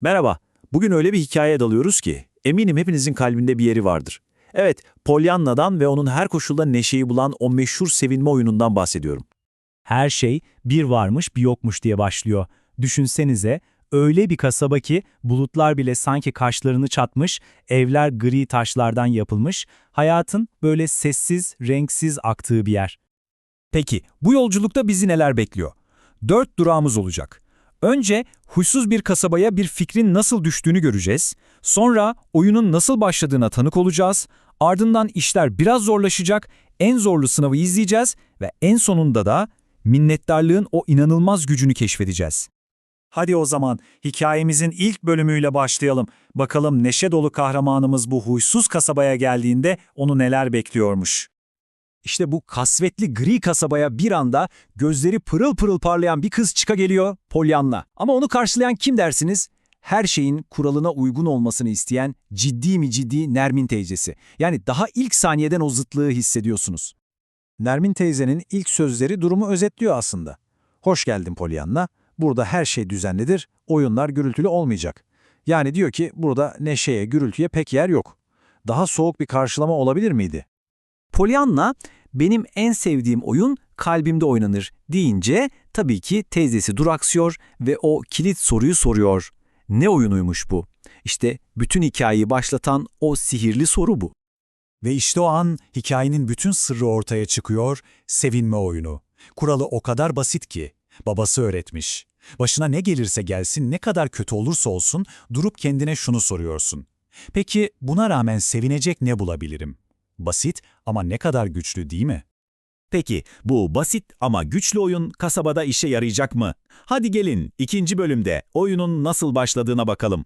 Merhaba. Bugün öyle bir hikayeye dalıyoruz ki eminim hepinizin kalbinde bir yeri vardır. Evet, Pollyanna'dan ve onun her koşulda neşeyi bulan o meşhur sevinme oyunundan bahsediyorum. Her şey bir varmış bir yokmuş diye başlıyor. Düşünsenize öyle bir kasaba ki bulutlar bile sanki kaşlarını çatmış, evler gri taşlardan yapılmış, hayatın böyle sessiz, renksiz aktığı bir yer. Peki, bu yolculukta bizi neler bekliyor? Dört durağımız olacak. Önce huysuz bir kasabaya bir fikrin nasıl düştüğünü göreceğiz. Sonra oyunun nasıl başladığına tanık olacağız. Ardından işler biraz zorlaşacak, en zorlu sınavı izleyeceğiz ve en sonunda da minnettarlığın o inanılmaz gücünü keşfedeceğiz. Hadi o zaman hikayemizin ilk bölümüyle başlayalım. Bakalım neşe dolu kahramanımız bu huysuz kasabaya geldiğinde onu neler bekliyormuş. İşte bu kasvetli gri kasabaya bir anda gözleri pırıl pırıl parlayan bir kız çıka geliyor, Pollyanna. Ama onu karşılayan kim dersiniz? Her şeyin kuralına uygun olmasını isteyen ciddi mi ciddi Nermin teyzesi. Yani daha ilk saniyeden o zıtlığı hissediyorsunuz. Nermin teyzenin ilk sözleri durumu özetliyor aslında. Hoş geldin Pollyanna. Burada her şey düzenlidir, oyunlar gürültülü olmayacak. Yani diyor ki burada neşeye, gürültüye pek yer yok. Daha soğuk bir karşılama olabilir miydi? Pollyanna, benim en sevdiğim oyun kalbimde oynanır deyince tabii ki teyzesi duraksıyor ve o kilit soruyu soruyor. Ne oyunuymuş bu? İşte bütün hikayeyi başlatan o sihirli soru bu. Ve işte o an hikayenin bütün sırrı ortaya çıkıyor, sevinme oyunu. Kuralı o kadar basit ki, babası öğretmiş. Başına ne gelirse gelsin, ne kadar kötü olursa olsun, durup kendine şunu soruyorsun. Peki buna rağmen sevinecek ne bulabilirim? Basit ama ne kadar güçlü değil mi? Peki, bu basit ama güçlü oyun kasabada işe yarayacak mı? Hadi gelin ikinci bölümde oyunun nasıl başladığına bakalım.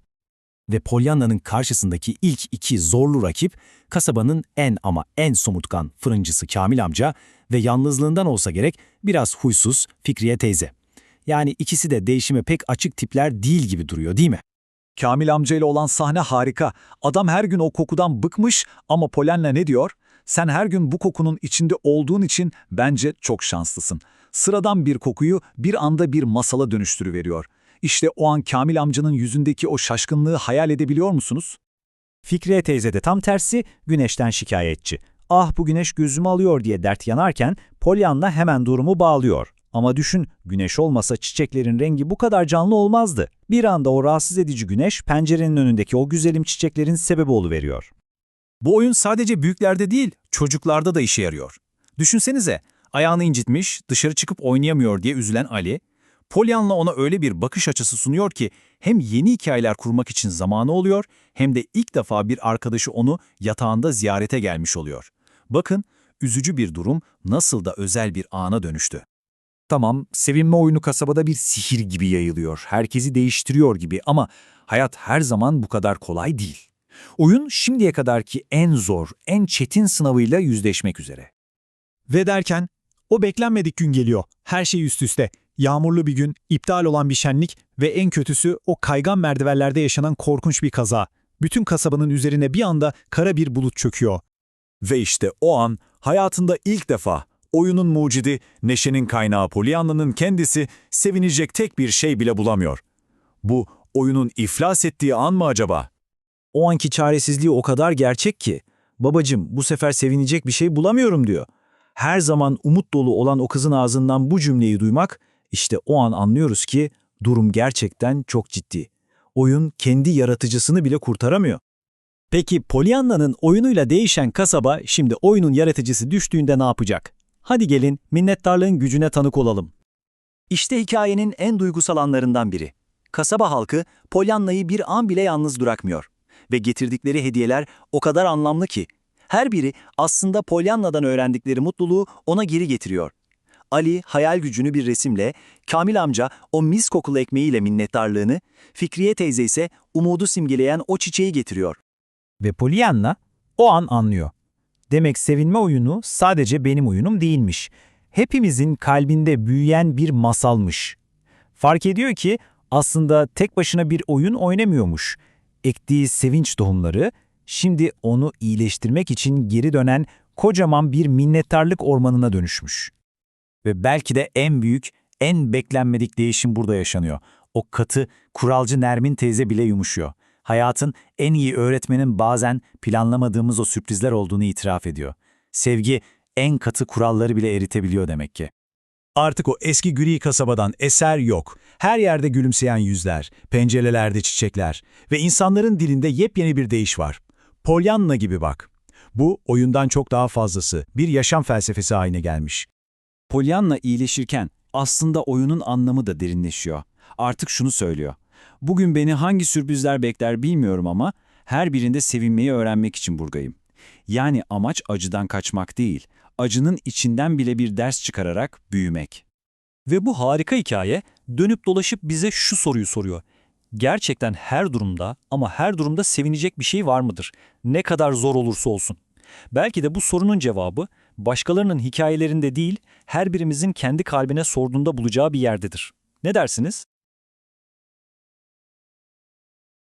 Ve Pollyanna'nın karşısındaki ilk iki zorlu rakip, kasabanın en ama en somutkan fırıncısı Kamil amca ve yalnızlığından olsa gerek biraz huysuz Fikriye teyze. Yani ikisi de değişime pek açık tipler değil gibi duruyor değil mi? Kamil amcayla olan sahne harika. Adam her gün o kokudan bıkmış ama Polen'le ne diyor? Sen her gün bu kokunun içinde olduğun için bence çok şanslısın. Sıradan bir kokuyu bir anda bir masala dönüştürüveriyor. İşte o an Kamil amcanın yüzündeki o şaşkınlığı hayal edebiliyor musunuz? Fikriye teyze de tam tersi güneşten şikayetçi. Ah bu güneş gözümü alıyor diye dert yanarken Pollyanna hemen durumu bağlıyor. Ama düşün, güneş olmasa çiçeklerin rengi bu kadar canlı olmazdı. Bir anda o rahatsız edici güneş pencerenin önündeki o güzelim çiçeklerin sebebi oluveriyor. Bu oyun sadece büyüklerde değil, çocuklarda da işe yarıyor. Düşünsenize, ayağını incitmiş, dışarı çıkıp oynayamıyor diye üzülen Ali, Pollyanna ona öyle bir bakış açısı sunuyor ki hem yeni hikayeler kurmak için zamanı oluyor hem de ilk defa bir arkadaşı onu yatağında ziyarete gelmiş oluyor. Bakın, üzücü bir durum nasıl da özel bir ana dönüştü. Tamam, sevinme oyunu kasabada bir sihir gibi yayılıyor, herkesi değiştiriyor gibi ama hayat her zaman bu kadar kolay değil. Oyun şimdiye kadarki en zor, en çetin sınavıyla yüzleşmek üzere. Ve derken o beklenmedik gün geliyor. Her şey üst üste. Yağmurlu bir gün, iptal olan bir şenlik ve en kötüsü o kaygan merdivenlerde yaşanan korkunç bir kaza. Bütün kasabanın üzerine bir anda kara bir bulut çöküyor. Ve işte o an hayatında ilk defa oyunun mucidi, neşenin kaynağı Pollyanna'nın kendisi sevinecek tek bir şey bile bulamıyor. Bu oyunun iflas ettiği an mı acaba? O anki çaresizliği o kadar gerçek ki, babacım bu sefer sevinecek bir şey bulamıyorum diyor. Her zaman umut dolu olan o kızın ağzından bu cümleyi duymak, işte o an anlıyoruz ki durum gerçekten çok ciddi. Oyun kendi yaratıcısını bile kurtaramıyor. Peki Pollyanna'nın oyunuyla değişen kasaba şimdi oyunun yaratıcısı düştüğünde ne yapacak? Hadi gelin minnettarlığın gücüne tanık olalım. İşte hikayenin en duygusal anlarından biri. Kasaba halkı Pollyanna'yı bir an bile yalnız bırakmıyor. Ve getirdikleri hediyeler o kadar anlamlı ki. Her biri aslında Pollyanna'dan öğrendikleri mutluluğu ona geri getiriyor. Ali hayal gücünü bir resimle, Kamil amca o mis kokulu ekmeğiyle minnettarlığını, Fikriye teyze ise umudu simgeleyen o çiçeği getiriyor. Ve Pollyanna o an anlıyor. Demek sevinme oyunu sadece benim oyunum değilmiş. Hepimizin kalbinde büyüyen bir masalmış. Fark ediyor ki aslında tek başına bir oyun oynamıyormuş. Ektiği sevinç tohumları şimdi onu iyileştirmek için geri dönen kocaman bir minnettarlık ormanına dönüşmüş. Ve belki de en büyük, en beklenmedik değişim burada yaşanıyor. O katı, kuralcı Nermin teyze bile yumuşuyor. Hayatın en iyi öğretmenin bazen planlamadığımız o sürprizler olduğunu itiraf ediyor. Sevgi en katı kuralları bile eritebiliyor demek ki. Artık o eski gri kasabadan eser yok. Her yerde gülümseyen yüzler, pencerelerde çiçekler ve insanların dilinde yepyeni bir deyiş var. Polyanna gibi bak. Bu oyundan çok daha fazlası, bir yaşam felsefesi haline gelmiş. Pollyanna iyileşirken aslında oyunun anlamı da derinleşiyor. Artık şunu söylüyor. Bugün beni hangi sürprizler bekler bilmiyorum ama her birinde sevinmeyi öğrenmek için buradayım. Yani amaç acıdan kaçmak değil, acının içinden bile bir ders çıkararak büyümek. Ve bu harika hikaye dönüp dolaşıp bize şu soruyu soruyor. Gerçekten her durumda ama her durumda sevinecek bir şey var mıdır? Ne kadar zor olursa olsun. Belki de bu sorunun cevabı başkalarının hikayelerinde değil, her birimizin kendi kalbine sorduğunda bulacağı bir yerdedir. Ne dersiniz?